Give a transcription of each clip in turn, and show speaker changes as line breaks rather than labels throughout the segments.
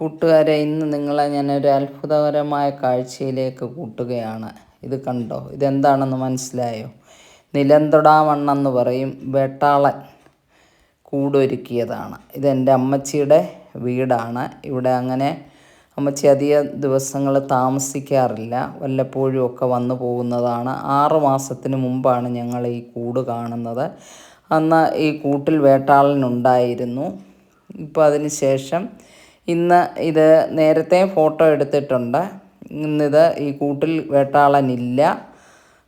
കൂട്ടുകാരെ ഇന്ന് നിങ്ങളെ ഞാനൊരു അത്ഭുതകരമായ കാഴ്ചയിലേക്ക് കൂട്ടുകയാണ്. ഇത് കണ്ടോ? ഇതെന്താണെന്ന് മനസ്സിലായോ? നിലന്തൊടാമണ്ണെന്ന് പറയും വേട്ടാളൻ കൂടൊരുക്കിയതാണ്. ഇതെന്റെ അമ്മച്ചിയുടെ വീടാണ്. ഇവിടെ അങ്ങനെ അമ്മച്ചി അധിക ദിവസങ്ങൾ താമസിക്കാറില്ല. വല്ലപ്പോഴും ഒക്കെ വന്നു പോകുന്നതാണ്. ആറ് മാസത്തിന് മുമ്പാണ് ഞങ്ങൾ ഈ കൂട് കാണുന്നത്. അന്ന് ഈ കൂട്ടിൽ വേട്ടാളനുണ്ടായിരുന്നു ഇപ്പോൾ അതിന് ശേഷം ഇന്ന് ഇത് നേരത്തെ ഫോട്ടോ എടുത്തിട്ടുണ്ട്. ഇന്നിത് ഈ കൂട്ടിൽ വേട്ടാളനില്ല.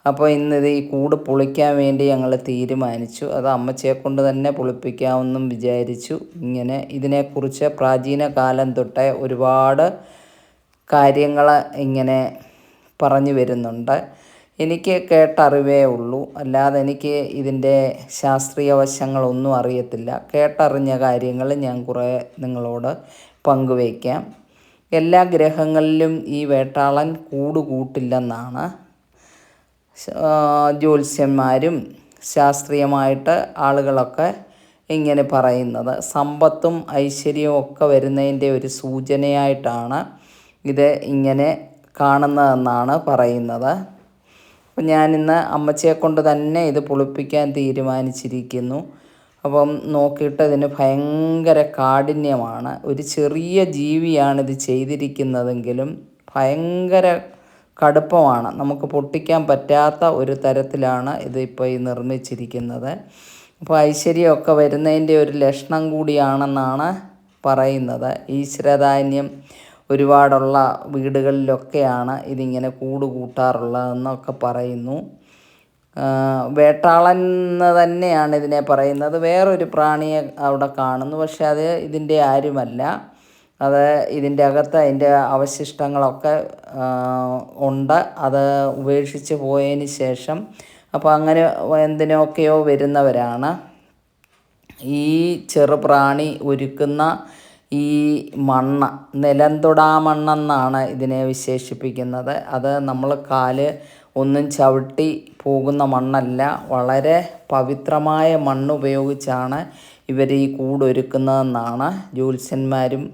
അപ്പോൾ ഇന്നിത് ഈ കൂട് പൊളിക്കാൻ വേണ്ടി ഞങ്ങൾ തീരുമാനിച്ചു. അത് അമ്മച്ചയെ കൊണ്ട് തന്നെ പൊളിപ്പിക്കാമെന്നും വിചാരിച്ചു. ഇങ്ങനെ ഇതിനെക്കുറിച്ച് പ്രാചീന കാലം തൊട്ടേ ഒരുപാട് കാര്യങ്ങൾ ഇങ്ങനെ പറഞ്ഞു വരുന്നുണ്ട്. എനിക്ക് കേട്ടറിവേ ഉള്ളൂ. അല്ലാതെ എനിക്ക് ഇതിന്റെ ശാസ്ത്രീയ വശങ്ങളൊന്നും അറിയത്തില്ല. കേട്ടറിഞ്ഞ കാര്യങ്ങൾ ഞാൻ കുറേ നിങ്ങളോട് പങ്കുവയ്ക്കാം. എല്ലാ ഗ്രഹങ്ങളിലും ഈ വേട്ടാളൻ കൂടുകൂട്ടില്ലെന്നാണ് ജ്യോത്സ്യന്മാരും ശാസ്ത്രീയമായിട്ട് ആളുകളൊക്കെ ഇങ്ങനെ പറയുന്നത്. സമ്പത്തും ഐശ്വര്യവും ഒക്കെ വരുന്നതിന്റെ ഒരു സൂചനയായിട്ടാണ് ഇത് ഇങ്ങനെ കാണുന്നതെന്നാണ് പറയുന്നത്. അപ്പം ഞാനിന്ന് അമ്മച്ചിയെ കൊണ്ട് തന്നെ ഇത് പുളിപ്പിക്കാൻ തീരുമാനിച്ചിരിക്കുന്നു. അപ്പം നോക്കിയിട്ട് ഇതിന് ഭയങ്കര കാഠിന്യമാണ്. ഒരു ചെറിയ ജീവിയാണിത് ചെയ്തിരിക്കുന്നതെങ്കിലും ഭയങ്കര കടുപ്പമാണ്. നമുക്ക് പൊട്ടിക്കാൻ പറ്റാത്ത ഒരു തരത്തിലാണ് ഇതിപ്പോൾ ഈ നിർമ്മിച്ചിരിക്കുന്നത്. അപ്പോൾ ഐശ്വര്യമൊക്കെ വരുന്നതിന്റെ ഒരു ലക്ഷണം കൂടിയാണെന്നാണ് പറയുന്നത്. ഈശ്വരധാന്യം ഒരുപാടുള്ള വീടുകളിലൊക്കെയാണ് ഇതിങ്ങനെ കൂട് കൂട്ടാറുള്ളതെന്നൊക്കെ പറയുന്നു. വേട്ടാളൻ എന്ന് തന്നെയാണ് ഇതിനെ പറയുന്നത്. വേറൊരു പ്രാണിയെ അവിടെ കാണുന്നു. പക്ഷെ അത് ഇതിന്റെ ആരുമല്ല. അത് ഇതിന്റെ അകത്ത് അതിന്റെ അവശിഷ്ടങ്ങളൊക്കെ ഉണ്ട്. അത് ഉപേക്ഷിച്ച് പോയതിന് ശേഷം അപ്പോൾ അങ്ങനെ എന്തിനൊക്കെയോ വരുന്നവരാണ്. ഈ ചെറുപ്രാണി ഒരുക്കുന്ന ഈ മണ്ണ് നിലംതൊടാ മണ്ണെന്നാണ് ഇതിനെ വിശേഷിപ്പിക്കുന്നത്. അത് നമ്മൾ കാൽ ഒന്നും ചവിട്ടി പോകുന്ന മണ്ണല്ല. വളരെ പവിത്രമായ മണ്ണ് ഉപയോഗിച്ചാണ് ഇവർ ഈ കൂടൊരുക്കുന്നതെന്നാണ് ജ്യോത്സ്യന്മാരും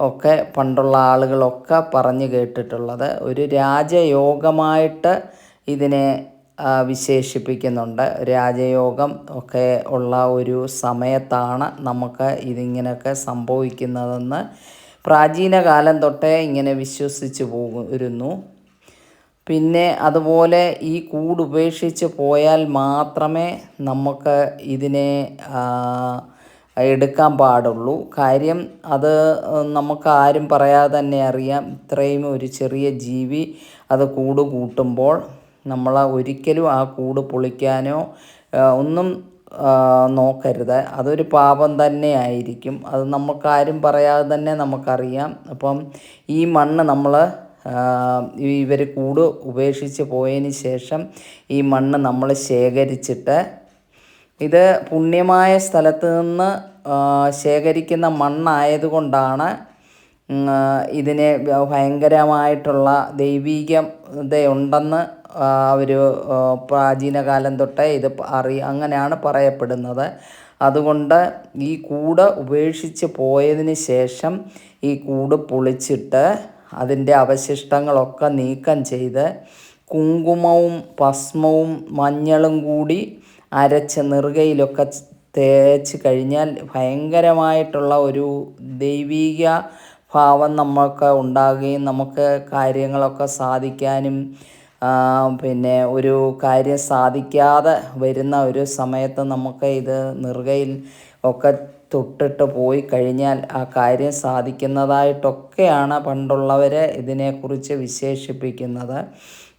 ഒക്കെ പണ്ടുള്ള ആളുകളൊക്കെ പറഞ്ഞു കേട്ടിട്ടുള്ളത്. ഒരു രാജയോഗമായിട്ട് ഇതിനെ വിശേഷിപ്പിക്കുന്നുണ്ട്. രാജയോഗം ഒക്കെ ഉള്ള ഒരു സമയത്താണ് നമുക്ക് ഇതിങ്ങനെയൊക്കെ സംഭവിക്കുന്നതെന്ന് പ്രാചീന കാലം തൊട്ടേ ഇങ്ങനെ വിശ്വസിച്ച് പോകുന്നു പിന്നെ അതുപോലെ ഈ കൂട് ഉപേക്ഷിച്ച് പോയാൽ മാത്രമേ നമുക്ക് ഇതിനെ എടുക്കാൻ പാടുള്ളൂ. കാര്യം അത് നമുക്ക് ആരും പറയാതെ തന്നെ അറിയാം. ഇത്രയും ഒരു ചെറിയ ജീവി അത് കൂട് കൂട്ടുമ്പോൾ നമ്മൾ ഒരിക്കലും ആ കൂട് പൊളിക്കാനോ ഒന്നും നോക്കരുത്. അതൊരു പാപം തന്നെ ആയിരിക്കും. അത് നമുക്കാരും പറയാതെ തന്നെ നമുക്കറിയാം. അപ്പം ഈ മണ്ണ് നമ്മൾ ഇവർ കൂട് ഉപേക്ഷിച്ച് പോയതിന് ശേഷം ഈ മണ്ണ് നമ്മൾ ശേഖരിച്ചിട്ട് ഇത് പുണ്യമായ സ്ഥലത്ത് നിന്ന് ശേഖരിക്കുന്ന മണ്ണായതുകൊണ്ടാണ് ഇതിനെ ഭയങ്കരമായിട്ടുള്ള ദൈവീകതയുണ്ടെന്ന് അവർ പ്രാചീന കാലം തൊട്ടേ ഇത് അറി അങ്ങനെയാണ് പറയപ്പെടുന്നത്. അതുകൊണ്ട് ഈ കൂട് ഉപേക്ഷിച്ച് പോയതിന് ശേഷം ഈ കൂട് പൊളിച്ചിട്ട് അതിന്റെ അവശിഷ്ടങ്ങളൊക്കെ നീക്കം ചെയ്ത് കുങ്കുമവും ഭസ്മവും മഞ്ഞളും കൂടി അരച്ച് നെറുകയിലൊക്കെ തേച്ച് കഴിഞ്ഞാൽ ഭയങ്കരമായിട്ടുള്ള ഒരു ദൈവീക ഭാവം നമ്മൾക്ക് ഉണ്ടാകുകയും നമുക്ക് കാര്യങ്ങളൊക്കെ സാധിക്കാനും പിന്നെ ഒരു കാര്യം സാധിക്കാതെ വരുന്ന ഒരു സമയത്ത് നമുക്ക് ഇത് നെറുകയിൽ ഒക്കെ തൊട്ടിട്ട് പോയി കഴിഞ്ഞാൽ ആ കാര്യം സാധിക്കുന്നതായിട്ടൊക്കെയാണ് പണ്ടുള്ളവർ ഇതിനെക്കുറിച്ച് വിശേഷിപ്പിക്കുന്നത്.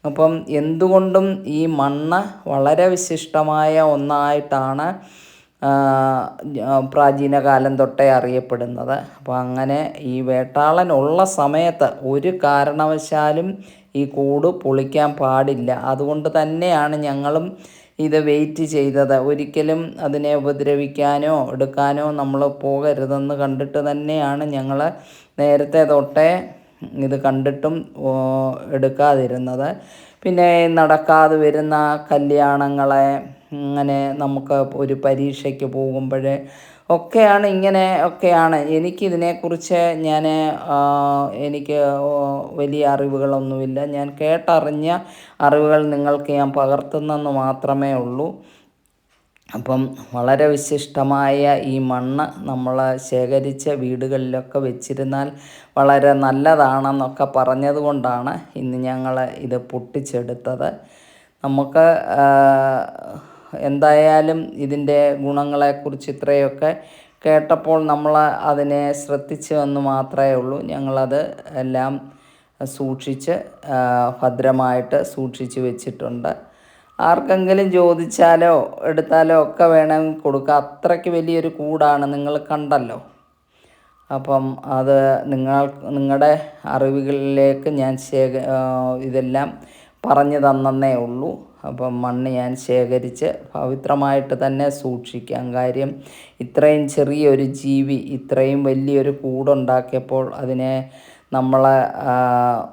അപ്പം എന്തുകൊണ്ടും ഈ മണ്ണ് വളരെ വിശിഷ്ടമായ ഒന്നായിട്ടാണ് പ്രാചീന കാലം തൊട്ടേ അറിയപ്പെടുന്നത്. അപ്പോൾ അങ്ങനെ ഈ വേട്ടാളൻ ഉള്ള സമയത്ത് ഒരു കാരണവശാലും ഈ കൂട് പൊളിക്കാൻ പാടില്ല. അതുകൊണ്ട് തന്നെയാണ് ഞങ്ങളും ഇത് വെയിറ്റ് ചെയ്തത്. ഒരിക്കലും അതിനെ ഉപദ്രവിക്കാനോ എടുക്കാനോ നമ്മൾ പോകരുതെന്ന് കണ്ടിട്ട് തന്നെയാണ് ഞങ്ങൾ നേരത്തെ തൊട്ടേ ഇത് കണ്ടിട്ടും എടുക്കാതിരുന്നത്. പിന്നെ നടക്കാതെ വരുന്ന കല്യാണങ്ങളെ അങ്ങനെ നമുക്ക് ഒരു പരീക്ഷയ്ക്ക് പോകുമ്പോൾ ഒക്കെയാണ് ഇങ്ങനെ ഒക്കെയാണ്. എനിക്കിതിനെക്കുറിച്ച് ഞാൻ എനിക്ക് വലിയ അറിവുകളൊന്നുമില്ല. ഞാൻ കേട്ടറിഞ്ഞ അറിവുകൾ നിങ്ങൾക്ക് ഞാൻ പകർത്തുന്നെന്ന് മാത്രമേ ഉള്ളൂ. അപ്പം വളരെ വിശിഷ്ടമായ ഈ മണ്ണ് നമ്മൾ ശേഖരിച്ച വീടുകളിലൊക്കെ വെച്ചിരുന്നാൽ വളരെ നല്ലതാണെന്നൊക്കെ പറഞ്ഞതുകൊണ്ടാണ് ഇന്ന് ഞങ്ങൾ ഇത് പൊട്ടിച്ചെടുത്തത്. നമുക്ക് എന്തായാലും ഇതിന്റെ ഗുണങ്ങളെക്കുറിച്ച് ഇത്രയൊക്കെ കേട്ടപ്പോൾ നമ്മൾ അതിനെ ശ്രദ്ധിച്ചു എന്ന് മാത്രമേ ഉള്ളൂ. ഞങ്ങളത് എല്ലാം സൂക്ഷിച്ച് ഭദ്രമായിട്ട് സൂക്ഷിച്ച് വെച്ചിട്ടുണ്ട്. ആർക്കെങ്കിലും ചോദിച്ചാലോ എടുത്താലോ ഒക്കെ വേണമെങ്കിൽ കൊടുക്കുക അത്രയ്ക്ക് വലിയൊരു കൂടാണ് നിങ്ങൾ കണ്ടല്ലോ. അപ്പം അത് നിങ്ങൾ നിങ്ങളുടെ അറിവുകളിലേക്ക് ഞാൻ ശേഖ ഇതെല്ലാം പറഞ്ഞു തന്നേ ഉള്ളൂ. അപ്പം മണ്ണ് ഞാൻ ശേഖരിച്ച് പവിത്രമായിട്ട് തന്നെ സൂക്ഷിക്കാം. കാര്യം ഇത്രയും ചെറിയൊരു ജീവി ഇത്രയും വലിയൊരു കൂടുണ്ടാക്കിയപ്പോൾ അതിനെ നമ്മളെ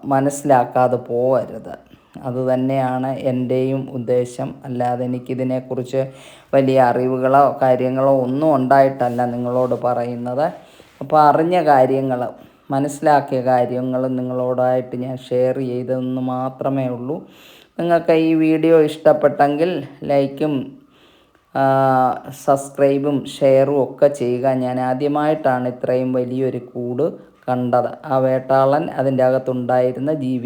മനസ്സിലാക്കാതെ പോവരുത്. അതുതന്നെയാണ് എന്റെയും ഉദ്ദേശം. അല്ലാതെ എനിക്കിതിനെക്കുറിച്ച് വലിയ അറിവുകളോ കാര്യങ്ങളോ ഒന്നും ഉണ്ടായിട്ടല്ല നിങ്ങളോട് പറയുന്നത്. അപ്പോൾ അറിഞ്ഞ കാര്യങ്ങൾ മനസ്സിലാക്കിയ കാര്യങ്ങൾ നിങ്ങളോടായിട്ട് ഞാൻ ഷെയർ ചെയ്തതെന്ന് മാത്രമേ ഉള്ളൂ. നിങ്ങൾക്ക് ഈ വീഡിയോ ഇഷ്ടപ്പെട്ടെങ്കിൽ ലൈക്കും സബ്സ്ക്രൈബും ഷെയറും ഒക്കെ ചെയ്യുക. ഞാൻ ആദ്യമായിട്ടാണ് ഇത്രയും വലിയൊരു കൂട് കണ്ടത്. ആ വേട്ടാളൻ അതിന്റെ അകത്തുണ്ടായിരുന്ന ജീവി